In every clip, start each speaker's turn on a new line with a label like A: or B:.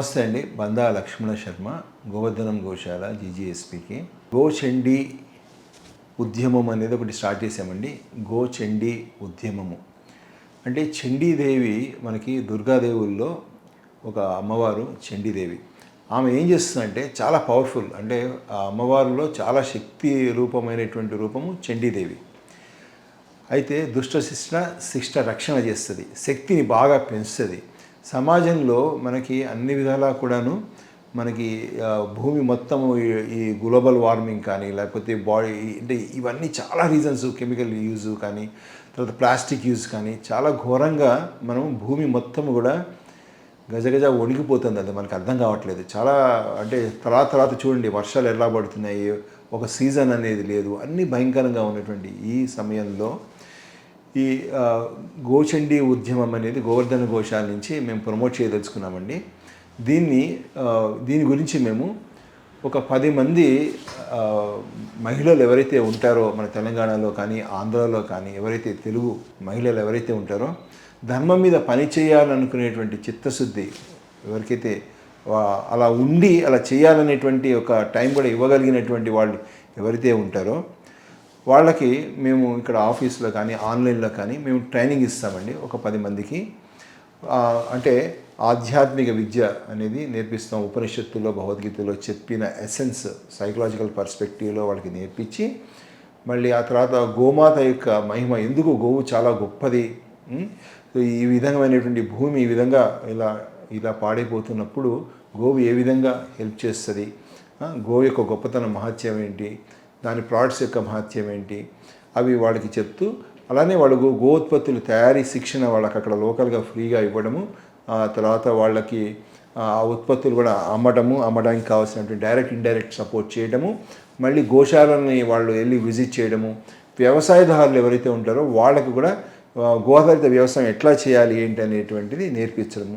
A: నమస్తే అండి. బందా లక్ష్మణ శర్మ గోవర్ధనం గోశాల జీజీఎస్పీకి. గోచండి ఉద్యమం అనేది ఒకటి స్టార్ట్ చేసామండి గోచండి ఉద్యమము. అంటే చండీదేవి మనకి దుర్గాదేవుల్లో ఒక అమ్మవారు చండీదేవి. ఆమె ఏం చేస్తుందంటే చాలా పవర్ఫుల్ అంటే ఆ అమ్మవారిలో చాలా శక్తి రూపమైనటువంటి రూపము చండీదేవి. అయితే దుష్ట శిష్ట శిష్ట రక్షణ చేస్తుంది. శక్తిని బాగా పెంచుతుంది. సమాజంలో మనకి అన్ని విధాలా కూడాను మనకి భూమి మొత్తము ఈ- ఈ గ్లోబల్ వార్మింగ్ కానీ లేకపోతే బాడీ అంటే ఇవన్నీ చాలా రీజన్స్ కెమికల్ యూజ్ కానీ తర్వాత ప్లాస్టిక్ యూజ్ కానీ చాలా ఘోరంగా మనం భూమి మొత్తం కూడా గజగజ వణికిపోతుంది అది మనకు అర్థం కావట్లేదు. చాలా అంటే తర్వాత తర్వాత చూడండి వర్షాలు ఎలా పడుతున్నాయి ఒక సీజన్ అనేది లేదు అన్నీ భయంకరంగా ఉన్నటువంటి ఈ సమయంలో ఈ గోచండి ఉద్యమం అనేది గోవర్ధన ఘోషాల నుంచి మేము ప్రమోట్ చేయదలుచుకున్నామండి. దీన్ని దీని గురించి మేము ఒక పది మంది మహిళలు ఎవరైతే ఉంటారో మన తెలంగాణలో కానీ ఆంధ్రాలో కానీ ఎవరైతే తెలుగు మహిళలు ఎవరైతే ఉంటారో ధర్మం మీద పని చేయాలనుకునేటువంటి చిత్తశుద్ధి ఎవరికైతే అలా ఉండి అలా చేయాలనేటువంటి ఒక టైం కూడా ఇవ్వగలిగినటువంటి వాళ్ళు ఎవరైతే ఉంటారో వాళ్ళకి మేము ఇక్కడ ఆఫీస్లో కానీ ఆన్లైన్లో కానీ మేము ట్రైనింగ్ ఇస్తామండి. ఒక పది మందికి. అంటే ఆధ్యాత్మిక విద్య అనేది నేర్పిస్తాం. ఉపనిషత్తుల్లో భగవద్గీతలో చెప్పిన ఎసెన్స్ సైకలాజికల్ పర్స్పెక్టివ్లో వాళ్ళకి నేర్పించి మళ్ళీ ఆ తర్వాత గోమాత యొక్క మహిమ ఎందుకు గోవు చాలా గొప్పది? ఈ విధమైనటువంటి భూమి ఈ విధంగా ఇలా ఇలా పాడైపోతున్నప్పుడు గోవు ఏ విధంగా హెల్ప్ చేస్తుంది? గోవు యొక్క గొప్పతనం మహత్యం ఏంటి? దాని ప్రోడక్ట్స్ యొక్క మహత్యం ఏంటి? అవి వాళ్ళకి చెప్తూ అలానే వాళ్ళు గో ఉత్పత్తులు తయారీ శిక్షణ వాళ్ళకి అక్కడ లోకల్గా ఫ్రీగా ఇవ్వడము ఆ తర్వాత వాళ్ళకి ఆ ఉత్పత్తులు కూడా అమ్మడము అమ్మడానికి కావాల్సినటువంటి డైరెక్ట్ ఇండైరెక్ట్ సపోర్ట్ చేయడము మళ్ళీ గోశాలని వాళ్ళు వెళ్ళి విజిట్ చేయడము వ్యవసాయదారులు ఎవరైతే ఉంటారో వాళ్ళకు కూడా ఆ, వ్యవసాయం ఎట్లా చేయాలి ఏంటి అనేటువంటిది నేర్పించడము.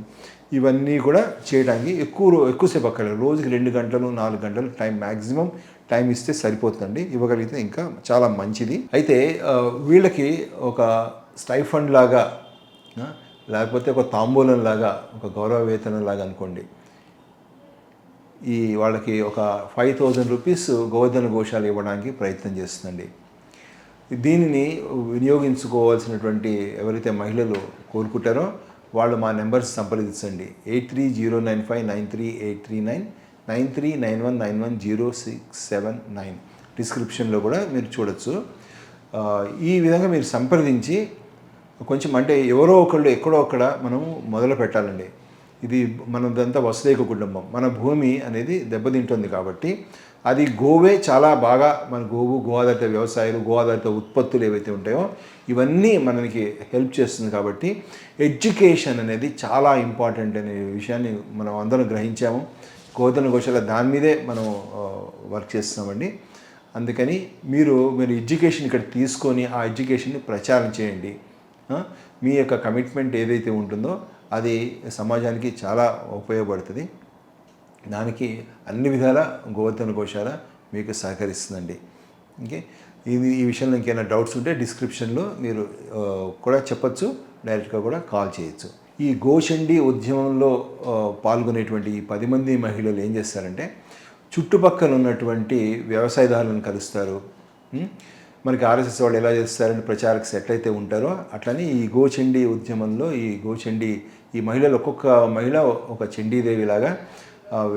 A: ఇవన్నీ కూడా చేయడానికి ఎక్కువ ఎక్కువసేపు అక్కడ రోజుకి రెండు గంటలు నాలుగు గంటలు టైం మ్యాక్సిమం టైం ఇస్తే సరిపోతుందండి ఇవ్వగలిగితే ఇంకా చాలా మంచిది. అయితే వీళ్ళకి ఒక స్టైఫండ్ లాగా లేకపోతే ఒక తాంబూలం లాగా ఒక గౌరవ వేతనం లాగా అనుకోండి. ఈ వాళ్ళకి ఒక ఫైవ్ థౌజండ్ రూపీస్ గోవర్ధన ఘోషాలు ఇవ్వడానికి ప్రయత్నం చేస్తుందండి. దీనిని వినియోగించుకోవాల్సినటువంటి ఎవరైతే మహిళలు కోరుకుంటారో వాళ్ళు మా నెంబర్స్ సంప్రదించండి. Eight three zero nine five nine three eight three nine nine three nine one nine one zero six seven nine. డిస్క్రిప్షన్లో కూడా మీరు చూడొచ్చు. ఈ విధంగా మీరు సంప్రదించి కొంచెం అంటే ఎవరో ఒకళ్ళు ఎక్కడో అక్కడ మనము మొదలు పెట్టాలండి. ఇది మనదంతా వసుదైక కుటుంబం. మన భూమి అనేది దెబ్బతింటుంది కాబట్టి అది గోవే చాలా బాగా మన గోవు గో ఆధారిత వ్యవసాయాలు గో ఆధారిత ఉత్పత్తులు ఏవైతే ఉంటాయో ఇవన్నీ మనకి హెల్ప్ చేస్తుంది కాబట్టి ఎడ్యుకేషన్ అనేది చాలా ఇంపార్టెంట్ అనే విషయాన్ని మనం అందరం గ్రహించాము. గోధన గోశాల దాని మీదే మనం వర్క్ చేస్తున్నామండి. అందుకని మీరు మీరు ఎడ్యుకేషన్ ఇక్కడ తీసుకొని ఆ ఎడ్యుకేషన్ని ప్రచారం చేయండి. మీ యొక్క కమిట్మెంట్ ఏదైతే ఉంటుందో అది సమాజానికి చాలా ఉపయోగపడుతుంది. దానికి అన్ని విధాల గోవర్ధన గోశాల మీకు సహకరిస్తుందండి. ఓకే? ఇది ఈ విషయంలో ఇంకేమైనా డౌట్స్ ఉంటే డిస్క్రిప్షన్లో మీరు కూడా చెప్పచ్చు డైరెక్ట్గా కూడా కాల్ చేయొచ్చు. ఈ గోచండి ఉద్యమంలో పాల్గొనేటువంటి ఈ పది మంది మహిళలు ఏం చేస్తారంటే చుట్టుపక్కల ఉన్నటువంటి వ్యవసాయదారులను కలుస్తారు. మనకి ఆర్ఎస్ఎస్ వాళ్ళు ఎలా చేస్తారని ప్రచారకు సెట్ అయితే ఉంటారో అట్లనే ఈ గోచండి ఉద్యమంలో ఈ గోచండి ఈ మహిళలు ఒక్కొక్క మహిళ ఒక చండీదేవిలాగా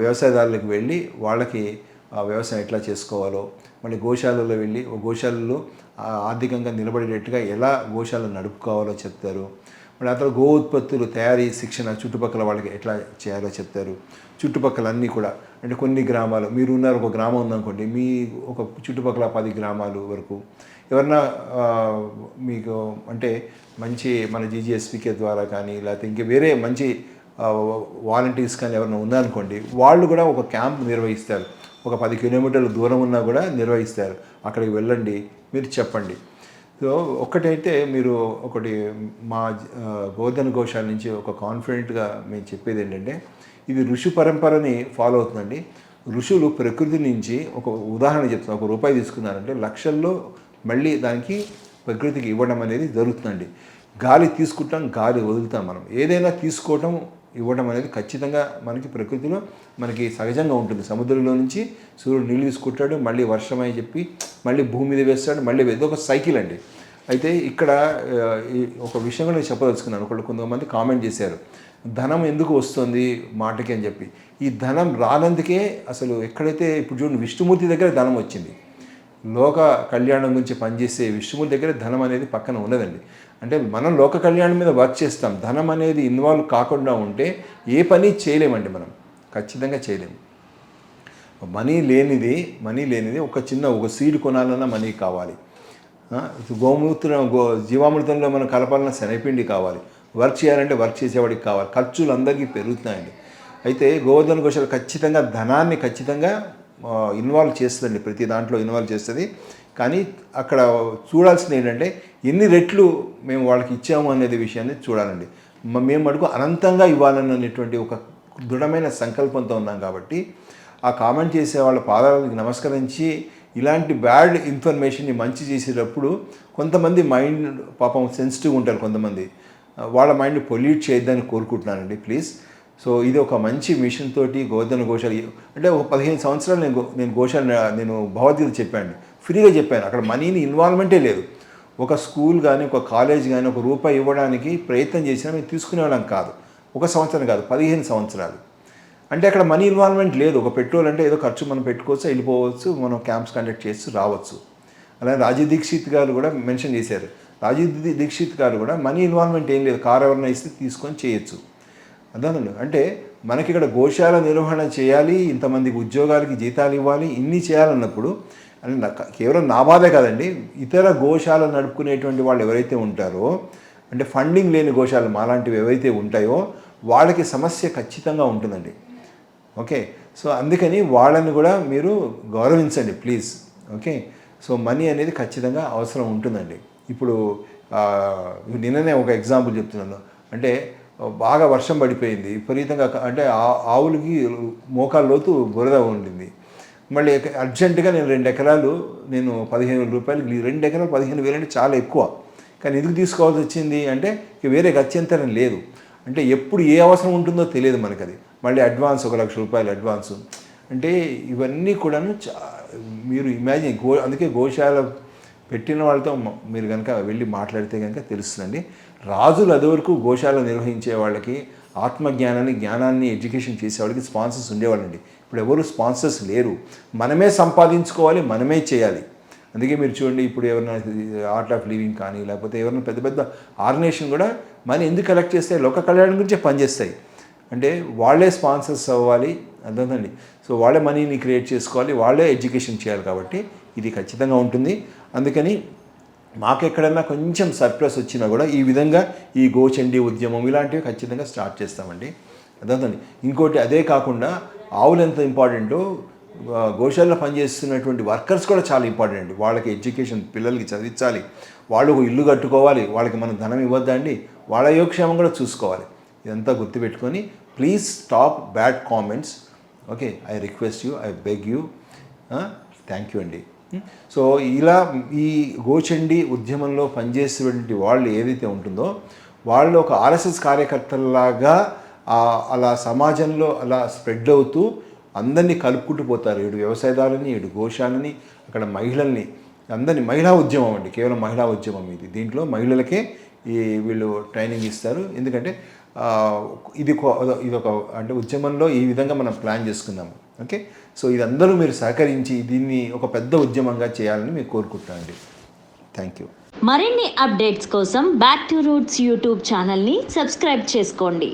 A: వ్యవసాయదారులకు వెళ్ళి వాళ్ళకి వ్యవసాయం ఎట్లా చేసుకోవాలో మళ్ళీ గోశాలలో వెళ్ళి ఓ గోశాలలో ఆర్థికంగా నిలబడేటట్టుగా ఎలా గోశాలను నడుపుకోవాలో చెప్తారు. మళ్ళీ ఆ గో ఉత్పత్తులు తయారీ శిక్షణ చుట్టుపక్కల వాళ్ళకి ఎట్లా చేయాలో చెప్తారు. చుట్టుపక్కల అన్నీ కూడా అంటే కొన్ని గ్రామాలు మీరు ఉన్నారు ఒక గ్రామం ఉందనుకోండి మీ ఒక చుట్టుపక్కల పది గ్రామాలు వరకు. ఎవరన్నా మీకు అంటే మంచి మన జీజీఎస్పీకే ద్వారా కానీ లేకపోతే ఇంక వేరే మంచి వాలంటీర్స్ కానీ ఎవరైనా ఉన్నారనుకోండి వాళ్ళు కూడా ఒక క్యాంప్ నిర్వహిస్తారు. ఒక పది కిలోమీటర్ల దూరం ఉన్నా కూడా నిర్వహిస్తారు. అక్కడికి వెళ్ళండి మీరు చెప్పండి. సో ఒక్కటైతే మీరు ఒకటి మా బోధన ఘోషాల నుంచి ఒక కాన్ఫిడెంట్గా మేము చెప్పేది ఏంటంటే ఇది ఋషి పరంపరని ఫాలో అవుతుందండి. ఋషులు ప్రకృతి నుంచి ఒక ఉదాహరణ చెప్తున్నారు ఒక రూపాయి తీసుకున్నారంటే లక్షల్లో మళ్ళీ దానికి ప్రకృతికి ఇవ్వడం అనేది జరుగుతుందండి. గాలి తీసుకుంటాం గాలి వదులుతాం మనం. ఏదైనా తీసుకోవటం ఇవ్వడం అనేది ఖచ్చితంగా మనకి ప్రకృతిలో మనకి సహజంగా ఉంటుంది. సముద్రంలో నుంచి సూర్యుడు నీళ్ళు తీసుకుంటాడు మళ్ళీ వర్షం అని చెప్పి మళ్ళీ భూమి మీద వేస్తాడు మళ్ళీ ఇది ఒక సైకిల్ అండి. అయితే ఇక్కడ ఈ ఒక విషయం కూడా నేను చెప్పదలుచుకున్నాను. ఒకళ్ళు కొంతమంది కామెంట్ చేశారు. ధనం ఎందుకు వస్తుంది మాటకి అని చెప్పి. ఈ ధనం రానందుకే అసలు ఎక్కడైతే ఇప్పుడు చూడండి విష్ణుమూర్తి దగ్గర ధనం వచ్చింది. లోక కళ్యాణం గురించి పనిచేసే విష్ణుమూర్తి దగ్గర ధనం అనేది పక్కన ఉన్నదండి. అంటే మనం లోక కళ్యాణం మీద వర్క్ చేస్తాం. ధనం అనేది ఇన్వాల్వ్ కాకుండా ఉంటే ఏ పని చేయలేమండి మనం. ఖచ్చితంగా చేయలేము మనీ లేనిది మనీ లేనిది ఒక చిన్న ఒక సీడ్ కొనాలన్నా మనీ కావాలి. గోమూత్ర గోమూత్రం గో జీవామృతంలో మనం కలపాలన్నా శనగపిండి కావాలి. వర్క్ చేయాలంటే వర్క్ చేసేవాడికి కావాలి. ఖర్చులు అందరికీ పెరుగుతున్నాయండి. అయితే గోవర్ధన ఘోషాలు ఖచ్చితంగా ధనాన్ని ఖచ్చితంగా ఇన్వాల్వ్ చేస్తుందండి. ప్రతి దాంట్లో ఇన్వాల్వ్ చేస్తుంది. కానీ అక్కడ చూడాల్సింది ఏంటంటే ఎన్ని రెట్లు మేము వాళ్ళకి ఇచ్చాము అనేది విషయాన్ని చూడాలండి. మేము మటుకు అనంతంగా ఇవ్వాలన్నటువంటి ఒక దృఢమైన సంకల్పంతో ఉన్నాం కాబట్టి ఆ కామెంట్ చేసే వాళ్ళ పాదాలకు నమస్కరించి ఇలాంటి బ్యాడ్ ఇన్ఫర్మేషన్ని మంచి చేసేటప్పుడు కొంతమంది మైండ్ పాపం సెన్సిటివ్ ఉంటారు కొంతమంది. వాళ్ళ మైండ్ పొల్యూట్ చేయొద్దని కోరుకుంటున్నానండి. ప్లీజ్. సో ఇది ఒక మంచి మిషన్ తోటి గోవర్ధన గోశాల అంటే ఒక పదిహేను సంవత్సరాలు నేను నేను గోశాల నేను భగవద్గీత చెప్పాను. ఫ్రీగా చెప్పాను. అక్కడ మనీని ఇన్వాల్వ్మెంటే లేదు. ఒక స్కూల్ కానీ ఒక కాలేజ్ కానీ ఒక రూపాయి ఇవ్వడానికి ప్రయత్నం చేసినా మేము తీసుకునేవాళ్ళం కాదు. ఒక సంవత్సరం కాదు పదిహేను సంవత్సరాలు. అంటే అక్కడ మనీ ఇన్వాల్వ్మెంట్ లేదు. ఒక పెట్రోల్ అంటే ఏదో ఖర్చు మనం పెట్టుకోవచ్చు వెళ్ళిపోవచ్చు మనం క్యాంప్స్ కండక్ట్ చేస్తూ రావచ్చు. అలాగే రాజీవ్ దీక్షిత్ గారు కూడా మెన్షన్ చేశారు. రాజీవ్ దీక్షిత్ గారు కూడా మనీ ఇన్వాల్వ్మెంట్ ఏం లేదు. కారు ఎవరైనా ఇస్తే తీసుకొని చేయొచ్చు. అర్థమండి అంటే మనకి ఇక్కడ గోశాల నిర్వహణ చేయాలి ఇంతమందికి ఉద్యోగాలకి జీతాలు ఇవ్వాలి ఇన్ని చేయాలన్నప్పుడు అంటే కేవలం నా బాధే కాదండి ఇతర గోశాల నడుపుకునేటువంటి వాళ్ళు ఎవరైతే ఉంటారో అంటే ఫండింగ్ లేని గోశాలు మాలాంటివి ఏవైతే ఉంటాయో వాళ్ళకి సమస్య ఖచ్చితంగా ఉంటుందండి. ఓకే? సో అందుకని వాళ్ళని కూడా మీరు గౌరవించండి ప్లీజ్. ఓకే? సో మనీ అనేది ఖచ్చితంగా అవసరం ఉంటుందండి. ఇప్పుడు నిన్ననే ఒక ఎగ్జాంపుల్ చెప్తున్నాను. అంటే బాగా వర్షం పడిపోయింది. విపరీతంగా అంటే ఆ- ఆవులకి మోకాళ్ళ లోతు బురద ఉండింది. మళ్ళీ అర్జెంటుగా నేను రెండు ఎకరాలు నేను పదిహేను వేల రూపాయలు రెండు ఎకరాలు పదిహేను వేలు అంటే చాలా ఎక్కువ. కానీ ఎందుకు తీసుకోవాల్సి వచ్చింది అంటే ఇక వేరే గత్యంతరం లేదు. అంటే ఎప్పుడు ఏ అవసరం ఉంటుందో తెలియదు మనకి అది మళ్ళీ అడ్వాన్స్ ఒక లక్ష రూపాయలు అడ్వాన్స్. అంటే ఇవన్నీ కూడాను చా మీరు ఇమాజిన్ గో అందుకే గోశాల పెట్టిన వాళ్ళతో మీరు కనుక వెళ్ళి మాట్లాడితే కనుక తెలుస్తుందండి. రాజులు అదివరకు గోశాల నిర్వహించే వాళ్ళకి ఆత్మజ్ఞానాన్ని జ్ఞానాన్ని ఎడ్యుకేషన్ చేసేవాళ్ళకి స్పాన్సర్స్ ఉండేవాళ్ళండి. ఇప్పుడు ఎవరు స్పాన్సర్స్ లేరు. మనమే సంపాదించుకోవాలి మనమే చేయాలి. అందుకే మీరు చూడండి ఇప్పుడు ఎవరైనా ఆర్ట్ ఆఫ్ లివింగ్ కానీ లేకపోతే ఎవరైనా పెద్ద పెద్ద ఆర్గనైజేషన్ కూడా మనీ ఎందుకు కలెక్ట్ చేస్తాయి? లోక కళ్యాణం గురించే పనిచేస్తాయి. అంటే వాళ్ళే స్పాన్సర్స్ అవ్వాలి అర్థమండి సో వాళ్ళే మనీని క్రియేట్ చేసుకోవాలి వాళ్ళే ఎడ్యుకేషన్ చేయాలి కాబట్టి ఇది ఖచ్చితంగా ఉంటుంది. అందుకని మాకెక్కడన్నా కొంచెం సర్ప్లస్ వచ్చినా కూడా ఈ విధంగా ఈ గోచండి ఉద్యమం ఇలాంటివి ఖచ్చితంగా స్టార్ట్ చేస్తామండి. అర్థండి ఇంకోటి అదే కాకుండా ఆవులు ఎంత ఇంపార్టెంటో గోశాలలో పనిచేస్తున్నటువంటి వర్కర్స్ కూడా చాలా ఇంపార్టెంట్ వాళ్ళకి ఎడ్యుకేషన్ పిల్లలకి చదివించాలి. వాళ్ళు ఇల్లు కట్టుకోవాలి. వాళ్ళకి మనం ధనం ఇవ్వద్దండి వాళ్ళ యోగక్షేమం కూడా చూసుకోవాలి. ఇదంతా గుర్తుపెట్టుకొని please stop bad comments okay I request you I beg you thank you అండి. Hmm? సో ఇలా ఈ గోచండి ఉద్యమంలో పనిచేసేటువంటి వాళ్ళు ఏదైతే ఉంటుందో వాళ్ళు ఒక ఆర్ఎస్ఎస్ కార్యకర్తల్లాగా అలా సమాజంలో అలా స్ప్రెడ్ అవుతూ అందరినీ కలుపుకుంటూ పోతారు. ఇటు వ్యవసాయదారులని ఇటు గోశాలని అక్కడ మహిళల్ని. అందరినీ మహిళా ఉద్యమం అండి. కేవలం మహిళా ఉద్యమం ఇది. దీంట్లో మహిళలకే ఈ వీళ్ళు ట్రైనింగ్ ఇస్తారు. ఎందుకంటే ఇది ఇది ఒక అంటే ఉద్యమంలో ఈ విధంగా మనం ప్లాన్ చేసుకున్నాము ఓకే? సో ఇదందరూ మీరు సహకరించి దీన్ని ఒక పెద్ద ఉద్యమంగా చేయాలని మీరు కోరుకుంటున్నానండి థ్యాంక్ యూ.
B: మరిన్ని అప్డేట్స్ కోసం బ్యాక్ టు రూట్స్ యూట్యూబ్ ఛానల్ని సబ్స్క్రైబ్ చేసుకోండి.